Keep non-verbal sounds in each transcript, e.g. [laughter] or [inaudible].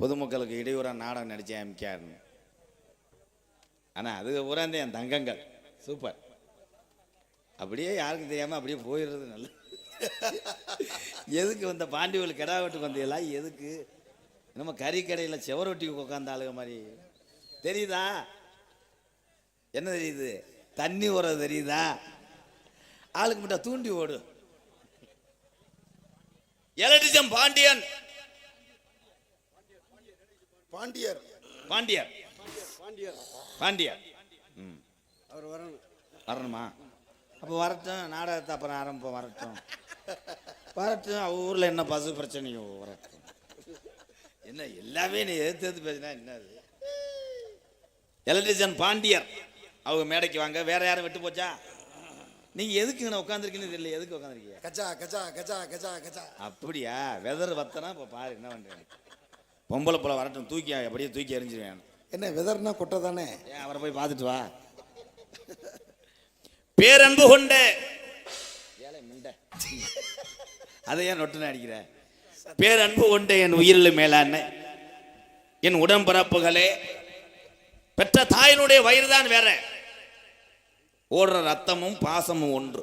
பொதுமக்களுக்கு இடையூறாக நாடகம் நடித்தேன் எம்கேஆர்னு ஆனால் அது பூராந்தே என் தங்கங்கள். சூப்பர் அப்படியே யாருக்கும் தெரியாமல் அப்படியே போயிடுறது நல்லது. எதுக்கு வந்த பாண்டியவில் கிடா வெட்டுக்கு வந்தீங்களா? எதுக்கு? நம்ம கறி கடையில் செவரொட்டி உட்காந்த ஆளுங்க மாதிரி. தெரியுதா? என்ன தெரியுது? தண்ணி ஓடுறது தெரியுதா? ஆளுக்கு மட்டும் தூண்டி ஓடு. எலடிசம் பாண்டியன். பாண்டியர். பாண்டியர். பாண்டியர். பாண்டியர். ம். அவர் வரணும். வரணுமா? அப்போ வரட்டும் நாடகத்தை அப்புறம் ஆரம்பம் வரட்டும். [laughs] வரட்டும் அவ ஊரில் என்ன பசு பிரச்சனையோ வரட்டும். என்ன எல்லாமே நீ எதிர்த்து எதிர்த்து பேசினா என்னது? [laughs] எலக்ட்ரிஷியன் பாண்டியர். அவங்க மேடைக்கு வாங்க வேற யாரும் விட்டு போச்சா? நீங்க எதுக்கு நான் உட்காந்துருக்கீங்கன்னு தெரியல எதுக்கு உட்காந்துருக்கீங்க கச்சா கச்சா கச்சா கச்சா கச்சா அப்படியா? வெதர் வத்தனா இப்போ பாரு என்ன பண்றேன் பொம்பளை போல வரட்டும் தூக்கி அப்படியே தூக்கி எறிஞ்சிருவேன் என்ன வெதர்னா கொட்டை தானே? ஏன் அவரை போய் பார்த்துட்டு வா. பேரன்பு கொண்ட ஏழை மிண்ட. அதை ஏன் நொட்டுன்னு அடிக்கிற? பேரன்பு கொண்ட என் உயிரில் மேலான என் உடம்பிறப்புகளே பெற்ற தாயினுடைய வயிறுதான் வேற. ஓடுற ரத்தமும் பாசமும் ஒன்று.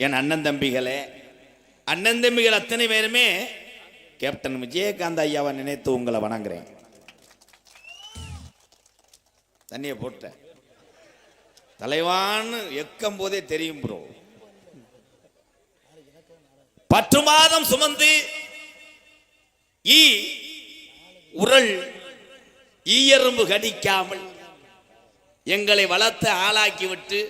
என் அண்ணன் தம்பிகளே அண்ணன் தம்பிகள் அத்தனை பேருமே கேப்டன் விஜயகாந்த் ஐயாவை நினைத்து உங்களை வணங்குறேன். தண்ணியை போட்டேன் தலைவான்னு எக்கம் போதே தெரியும் ப்ரோ பத்து மாதம் சுமந்து ஈ உரல் ஈயரும்பு கடிக்காமல் எங்களை வளர்த்து ஆளாக்கி விட்டு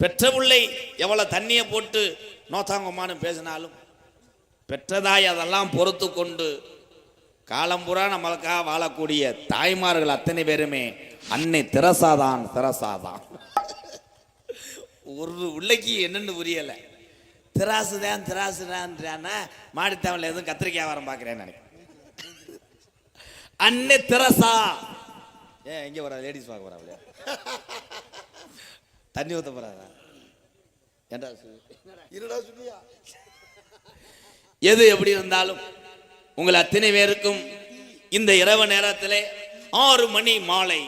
பெற்ற பிள்ளை எவ்வளவு தண்ணியை போட்டு நோத்தாங்கம்மான்னு பேசினாலும் பெற்றதாய் அதெல்லாம் பொறுத்து கொண்டு காலம்புறா நம்மளுக்காக வாழக்கூடிய தாய்மார்கள் அத்தனை பேருமே அன்னை திரசாதான் திரசாதான். ஒரு உள்ளக்கி என்னன்னு தான் திராசுதான் திராசுதான்றானா? மாடித்தவனில் எதுவும் கத்திரிக்காய் வாரம் பார்க்குறேன்னு நினைக்கிறேன். அன்னை திரசா. ஏன் எங்கே வர லேடிஸ் பார்க்க வராங்களே தண்ணி ஊற்ற போகிறாங்க ஏன்டா சொல்லு? இருடா எது எப்படி இருந்தாலும் உங்கள் அத்தனை பேருக்கும் இந்த இரவு நேரத்திலே ஆறு மணி மாலை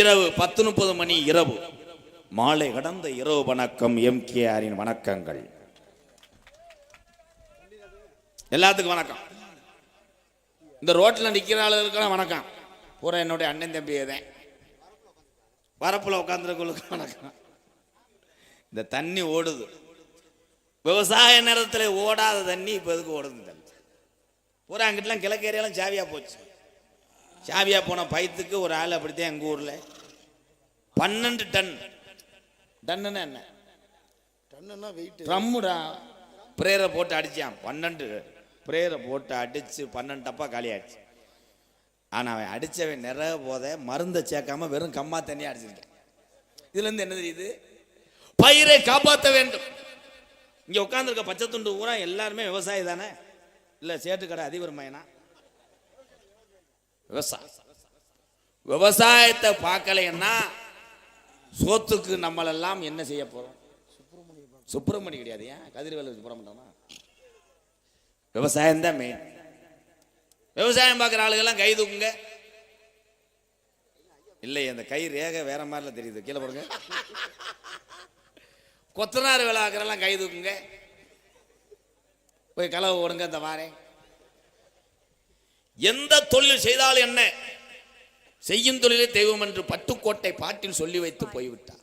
இரவு பத்து முப்பது மணி இரவு. மாலை கடந்த இரவு வணக்கம் எம்கேஆரின் வணக்கங்கள். எல்லாத்துக்கும் வணக்கம். இந்த ரோட்டில் நிற்கிற ஆளுகளுக்கெல்லாம் வணக்கம். பூரா என்னுடைய அண்ணன் தம்பி தான் வரப்பில் உட்காந்துருக்கவங்களுக்கு வணக்கம். இந்த தண்ணி ஓடுது. விவசாய நேரத்தில் ஓடாத தண்ணி இப்போ எதுக்கு ஓடுது தண்ணி பூரா அங்கிட்டலாம் கிழக்கு ஏரியாலாம் சாவியாக போச்சு. சாவியாக போன பைத்துக்கு ஒரு ஆள் அப்படித்தான் எங்கள் ஊரில். பன்னெண்டு டன். டன்னுன்னா என்ன? டன்னுன்னா வெயிட் ட்ரம்முடா. பிரேயரை போட்டு அடிச்சான். பன்னெண்டு பிரேயரை போட்டு அடித்து பன்னெண்டு டப்பா காலி ஆயிடுச்சு ஆனால் அவன் அடித்தவன் நிறைய போத மருந்தை சேர்க்காம வெறும் கம்மா தண்ணியாக அடிச்சிருக்கேன். இதுலேருந்து என்ன தெரியுது? பயிரை காப்பாற்ற வேண்டும். இங்கே உட்காந்துருக்க பச்சை துண்டு ஊரா எல்லாருமே விவசாயி தானே? இல்லை சேட்டுக்கடை அதிபர் மயனா விவசாயம் விவசாயத்தை பார்க்கலைன்னா சோத்துக்கு நம்மளெல்லாம் என்ன செய்ய போகிறோம் சுப்பிரமணியம் கிடையாது. ஏன்? கதிர்வேல சுப்பிரமணியமா விவசாயம் தான் மெயின் விவசாயம் பார்க்குற ஆளுகெல்லாம் கை தூக்குங்க. இல்லை அந்த கை ரேகை வேற மாதிரிலாம் தெரியுது. கீழே போடுங்க. கொத்தனார் வேலை ஆக்குறெல்லாம் கை தூக்குங்க. போய் களவு ஓடுங்க இந்த வாரேன் எந்த தொழில் செய்தாலும் என்ன? செய்யும் தொழிலே தெய்வம் என்று பட்டுக்கோட்டை பாட்டில் சொல்லி வைத்து போய்விட்டார்.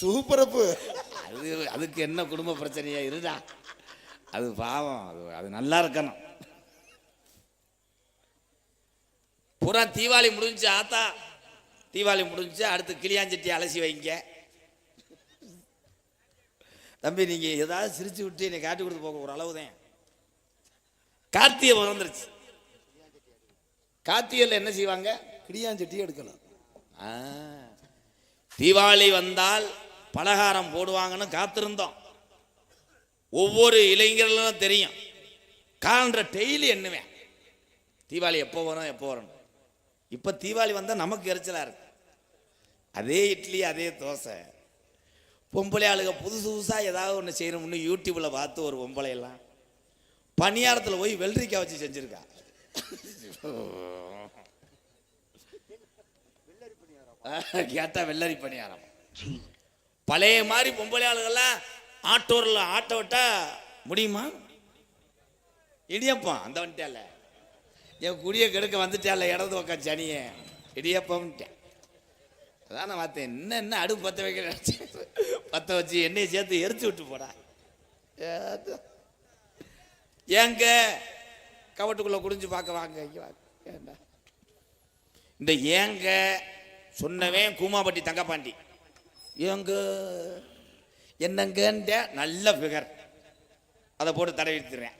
சூப்பரப்பு. அது அதுக்கு என்ன குடும்ப பிரச்சனையா இருடா. அது பாவம் அது அது நல்லா இருக்கணும். பூரா தீபாவளி முடிஞ்சு ஆத்தா தீபாவளி முடிஞ்சு அடுத்து கிளியாஞ்சட்டி அலசி வைங்க. தம்பி நீங்க ஏதாவது சிரிச்சு விட்டு என்னை காட்டி கொடுத்து போக ஒரு அளவுதான். கார்த்திகை வந்துருச்சு கார்த்திகையில் என்ன செய்வாங்க? கிடியாஞ்சட்டி எடுக்கணும் ஆ. தீபாவளி வந்தால் பலகாரம் போடுவாங்கன்னு காத்திருந்தோம். ஒவ்வொரு இளைஞர்களும் தெரியும். காண்ற டெய்லி எண்ணுவேன். தீபாவளி எப்போ வரும் எப்போ வரணும் இப்போ தீபாவளி வந்தால் நமக்கு எரிச்சலாக இருக்கு. அதே இட்லி அதே தோசை. பொம்பளை ஆளுங்க புதுசு புதுசாக ஏதாவது ஒன்று செய்யணும்னு யூடியூப்பில் பார்த்து ஒரு பொம்பளை எல்லாம் பணியாரத்தில் போய் வெள்ளரிக்காய் வச்சு செஞ்சுருக்கா. கேட்டால் வெள்ளரி பணியாரம். பழைய மாதிரி பொம்பளை ஆளுகள்லாம் ஆட்டோரில் ஆட்டோ விட்டா முடியுமா? இடியப்பம் அந்த வந்துட்டால என் குடிய கெடுக்க வந்துட்டேன்ல இடது உக்கா சனியே. இடியப்பம்ட்டேன். அதான் நான் பார்த்தேன் என்ன என்ன அடுப்பு பற்ற வைக்கிற பற்ற வச்சு எண்ணெயை சேர்த்து எரிச்சு விட்டு போடா. ஏது. ஏங்க? கவட்டுக்குள்ள குடிஞ்சு பார்க்க வாங்க வாங்க. இந்த ஏங்க சொன்னவன் கூமாபட்டி தங்கப்பாண்டி. ஏங்க? என்னங்கன்ற நல்ல ஃபிகர் அதை போட்டு தடவிட்டுறேன்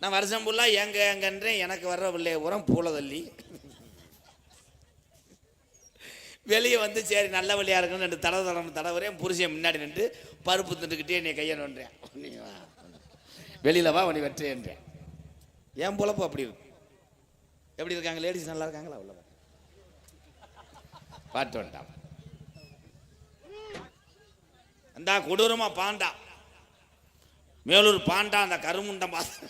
நான் வருஷம் ஃபுல்லாக எங்க எங்கன்றேன் எனக்கு வர்ற பிள்ளைய உரம் பூலதள்ளி. வெளியே வந்து சரி நல்ல வழியாக இருக்குன்னு ரெண்டு தடவை தடவை தடவுறேன் புருஷன் முன்னாடி நின்று பருப்பு திண்டுக்கிட்டே நீ கையை நோன்றேன் வா. வெளியில வா உன்னை வெட்டுறேன்றேன். என் பொழப்பு அப்படி இருக்கும் எப்படி இருக்காங்க லேடிஸ் நல்லா இருக்காங்களா? உள்ள பாட்டு வேண்டாம் அந்த கொடூரமா பாண்டா. மேலூர் பாண்டா அந்த கருமுண்டம் பார்த்து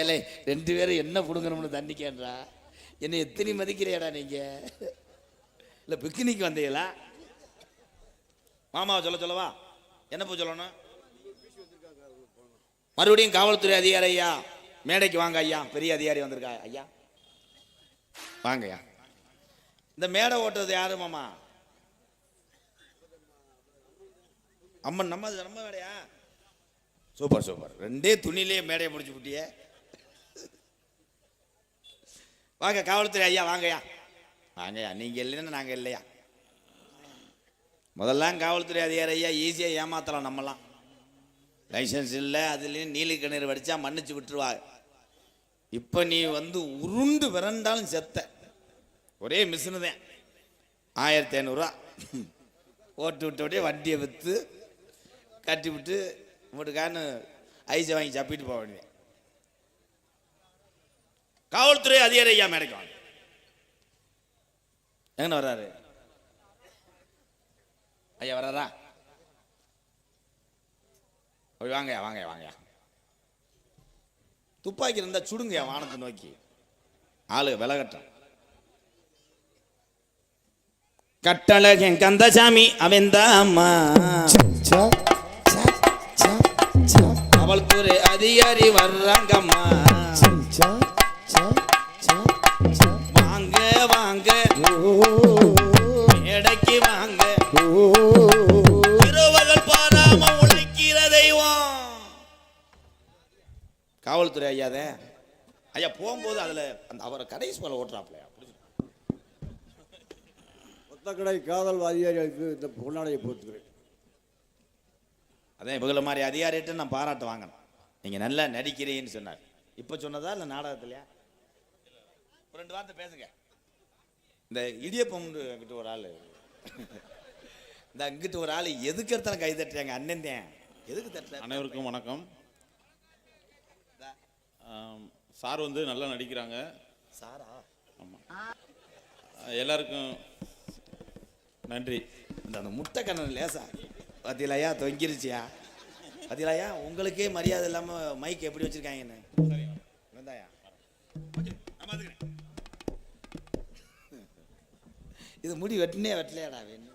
ஏலே ரெண்டு பேரும் என்ன பிடுங்கணும்னு கேன்றா என்னை எத்தனை மதிக்கிறியாடா நீங்க? இல்லை பிக்னிக் வந்தீங்களா? மாமாவை சொல்ல சொல்லவா? என்ன போய் சொல்லணும்? மறுபடியும் காவல்துறை அதிகாரி ஐயா மேடைக்கு வாங்க ஐயா பெரிய அதிகாரி வந்திருக்கா ஐயா? வாங்க ஐயா இந்த மேடை ஓட்டுறது யாரு மாமா? அம்மன் நம்ம நம்ம வேலையா சூப்பர் சூப்பர். ரெண்டே துணியிலே மேடையை முடிச்சு விட்டியே வாங்க காவல்துறை ஐயா வாங்கய்யா. வாங்கய்யா நீங்கள் இல்லைன்னு நாங்கள் இல்லையா? முதல்லாம் காவல்துறை அதிகாரி ஐயா ஈஸியாக ஏமாத்தலாம் நம்மலாம். லைசன்ஸ் இல்லை அதுலேயும் நீலி கிணறு வடித்தா மன்னிச்சு விட்டுருவா. இப்போ நீ வந்து உருண்டு விரண்டாலும் செத்த. ஒரே மிஷினு தான். ஆயிரத்தி ஐநூறுரூவா ஓட்டு விட்டோடே வண்டியை விற்று கட்டி விட்டு உங்களுக்கான்னு ஐஸை வாங்கி சப்பிட்டு போக வேண்டியது. காவல்துறை அதிகாரி ஐயா மேடைக்கு வாங்க. எங்கண்ணா வர்றாரு? ஐயா வர்றாரா? போய் வாங்கயா வாங்கயா வாங்கயா துப்பாக்கி இருந்தா சுடுங்கய்யா வானத்தை நோக்கி. ஆளு விலகட்டும் கட்டழகன் கந்தசாமி அவன்தாம்மா சா, அவள் துறை அதிகாரி வர்றாங்கம்மா வாங்க வாங்க. ஓ, மேடைக்கு வாங்க. ஓ, இரவுகள் பாராம உழைக்கிற தெய்வம். காவல்துறை ஐயாதே ஐயா போகும்போது அதுல அந்த அவரை கடைசி மேல ஓட்டுறாப்லையா ஒத்தக்கடை காதல் அதிகாரிகளுக்கு இந்த பொன்னாடையை போத்துக்கிறேன் அதான் இவங்கள மாதிரி அதிகாரிகிட்ட நான் பாராட்டு வாங்கணும். நீங்க நல்லா நடிக்கிறீங்கன்னு சொன்னார். இப்ப சொன்னதா இல்ல நாடகத்திலயா? ஒரு ரெண்டு வார்த்தை பேசுங்க. இந்த இடியப்பம் கிட்ட ஒரு ஆளு. இந்த அங்கிட்டு ஒரு ஆளு எதுக்கு எடுத்தாலும் கை தட்டுறாங்க அண்ணன் தான். எதுக்கு தட்டுற அனைவருக்கும் வணக்கம். சார் வந்து நல்லா நடிக்கிறாங்க. சாரா? எல்லாருக்கும் நன்றி. இந்த அந்த முட்டை கண்ணன் லேசா பாத்தீங்களாயா தொங்கிருச்சியா? பாத்தீங்களாயா உங்களுக்கே மரியாதை இல்லாம மைக் எப்படி வச்சிருக்காங்கன்னு? வந்தாயா இது முடி வெட்டினே வெட்டலையாடா வேணும்